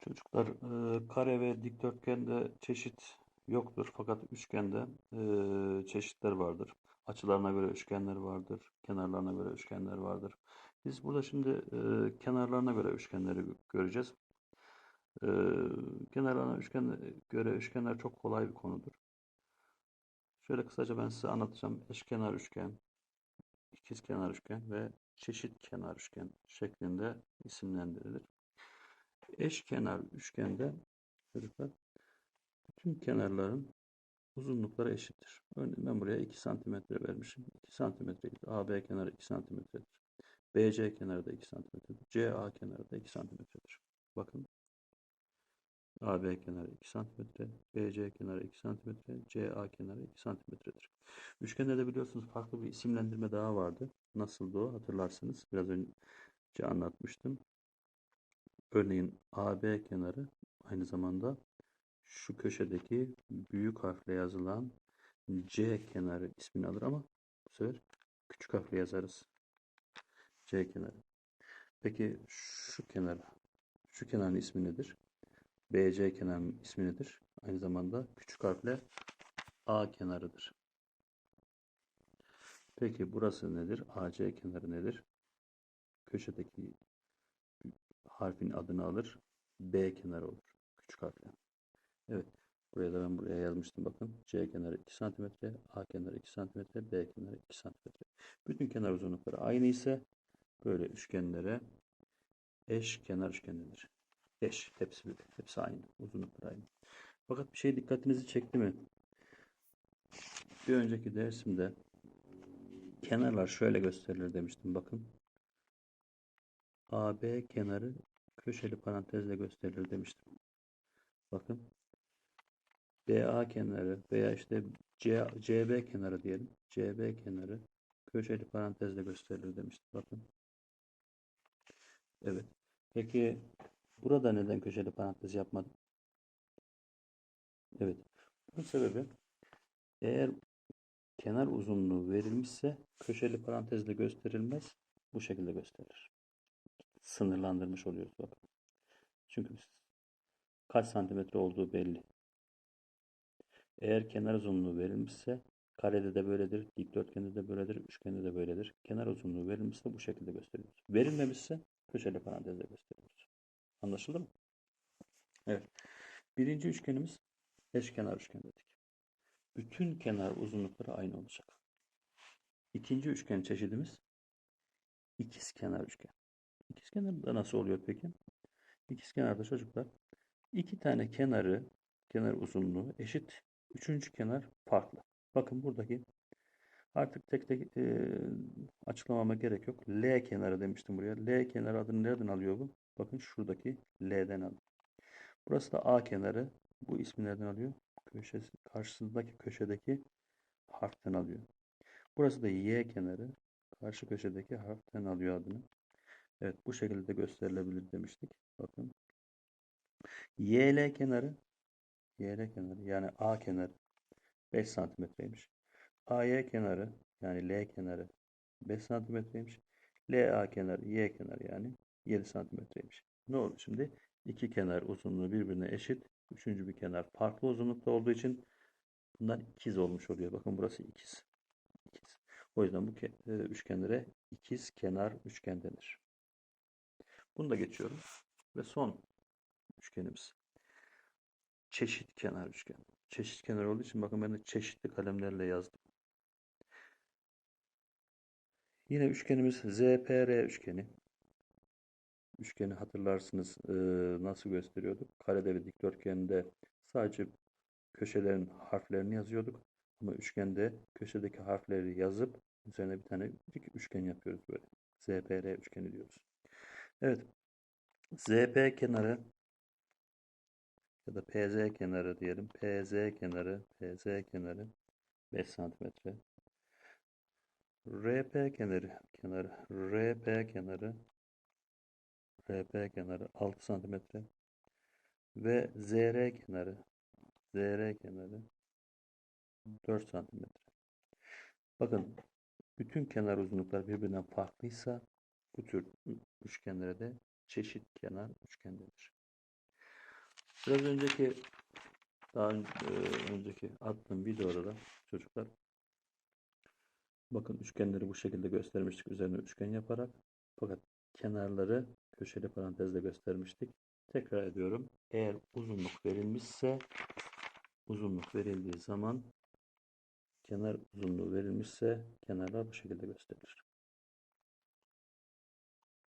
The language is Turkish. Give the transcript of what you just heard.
Çocuklar e, kare ve dikdörtgende çeşit yoktur fakat üçgende e, çeşitler vardır. Açılarına göre üçgenler vardır, kenarlarına göre üçgenler vardır. Biz burada şimdi e, kenarlarına göre üçgenleri göreceğiz. E, kenarlarına üçgen, göre üçgenler çok kolay bir konudur. Şöyle kısaca ben size anlatacağım. Eşkenar üçgen, ikizkenar üçgen ve çeşit kenar üçgen şeklinde isimlendirilir. Eşkenar üçgende çocuklar bütün kenarların uzunlukları eşittir. Örneğin ben buraya 2 santimetre vermişim. 2 santimetre AB kenarı 2 santimetredir. BC kenarı da 2 santimetredir. CA kenarı da 2 santimetredir. Bakın. AB kenarı 2 santimetre, BC kenarı 2 santimetre, CA kenarı 2 santimetredir. Üçgende de biliyorsunuz farklı bir isimlendirme daha vardı. Nasıldı o hatırlarsınız. Biraz önce anlatmıştım. Örneğin AB kenarı aynı zamanda şu köşedeki büyük harfle yazılan C kenarı ismini alır ama bu sefer küçük harfle yazarız. C kenarı. Peki şu kenar, şu kenarın ismi nedir? BC kenarının ismi nedir? Aynı zamanda küçük harfle A kenarıdır. Peki burası nedir? AC kenarı nedir? Köşedeki harfin adını alır. B kenarı olur. Küçük harfle. Evet. Buraya da ben buraya yazmıştım bakın. C kenarı 2 cm, A kenarı 2 cm, B kenarı 2 cm. Bütün kenar uzunlukları aynı ise böyle üçgenlere eş kenar üçgen denir. Eş. Hepsi, hepsi aynı. Uzunlukları aynı. Fakat bir şey dikkatinizi çekti mi? Bir önceki dersimde kenarlar şöyle gösterilir demiştim. Bakın. AB kenarı köşeli parantezle gösterilir demiştim. Bakın. BA kenarı veya işte C, CB kenarı diyelim. CB kenarı köşeli parantezle gösterilir demiştim. Bakın. Evet. Peki burada neden köşeli parantez yapmadım? Evet. Bunun sebebi eğer kenar uzunluğu verilmişse köşeli parantezle gösterilmez. Bu şekilde gösterilir sınırlandırmış oluyoruz bakın. Çünkü kaç santimetre olduğu belli. Eğer kenar uzunluğu verilmişse karede de böyledir, dikdörtgende de böyledir, üçgende de böyledir. Kenar uzunluğu verilmişse bu şekilde gösteriyoruz. Verilmemişse köşeli parantezle gösteriyoruz. Anlaşıldı mı? Evet. Birinci üçgenimiz eşkenar üçgen dedik. Bütün kenar uzunlukları aynı olacak. İkinci üçgen çeşidimiz ikizkenar üçgen. İkizkenarda nasıl oluyor peki? İkizkenarda çocuklar iki tane kenarı, kenar uzunluğu eşit. Üçüncü kenar farklı. Bakın buradaki artık tek tek e, açıklamama gerek yok. L kenarı demiştim buraya. L kenarı adını nereden alıyor bu? Bakın şuradaki L'den alıyor. Burası da A kenarı. Bu ismi nereden alıyor? Köşesi, karşısındaki köşedeki harften alıyor. Burası da Y kenarı. Karşı köşedeki harften alıyor adını. Evet bu şekilde gösterilebilir demiştik. Bakın. YL kenarı YL kenarı yani A kenarı 5 santimetreymiş. AY kenarı yani L kenarı 5 santimetreymiş. LA kenarı Y kenarı yani 7 santimetreymiş. Ne oldu şimdi? İki kenar uzunluğu birbirine eşit. Üçüncü bir kenar farklı uzunlukta olduğu için bunlar ikiz olmuş oluyor. Bakın burası ikiz. ikiz. O yüzden bu e, üçgenlere ikiz kenar üçgen denir. Bunu da geçiyorum. Ve son üçgenimiz. Çeşit kenar üçgen. Çeşit kenar olduğu için bakın ben de çeşitli kalemlerle yazdım. Yine üçgenimiz ZPR üçgeni. Üçgeni hatırlarsınız e, nasıl gösteriyorduk? Karede ve dikdörtgende sadece köşelerin harflerini yazıyorduk. Ama üçgende köşedeki harfleri yazıp üzerine bir tane üçgen yapıyoruz böyle. ZPR üçgeni diyoruz. Evet. ZP kenarı ya da PZ kenarı diyelim. PZ kenarı, PZ kenarı 5 santimetre. RP kenarı, kenarı, RP kenarı, RP kenarı 6 santimetre. Ve ZR kenarı, ZR kenarı 4 santimetre. Bakın bütün kenar uzunluklar birbirinden farklıysa bu tür üçgenlere de çeşit kenar üçgen denir. Biraz önceki daha e, önceki attığım videoda da çocuklar bakın üçgenleri bu şekilde göstermiştik üzerine üçgen yaparak fakat kenarları köşeli parantezle göstermiştik. Tekrar ediyorum. Eğer uzunluk verilmişse uzunluk verildiği zaman kenar uzunluğu verilmişse kenarlar bu şekilde gösterilir.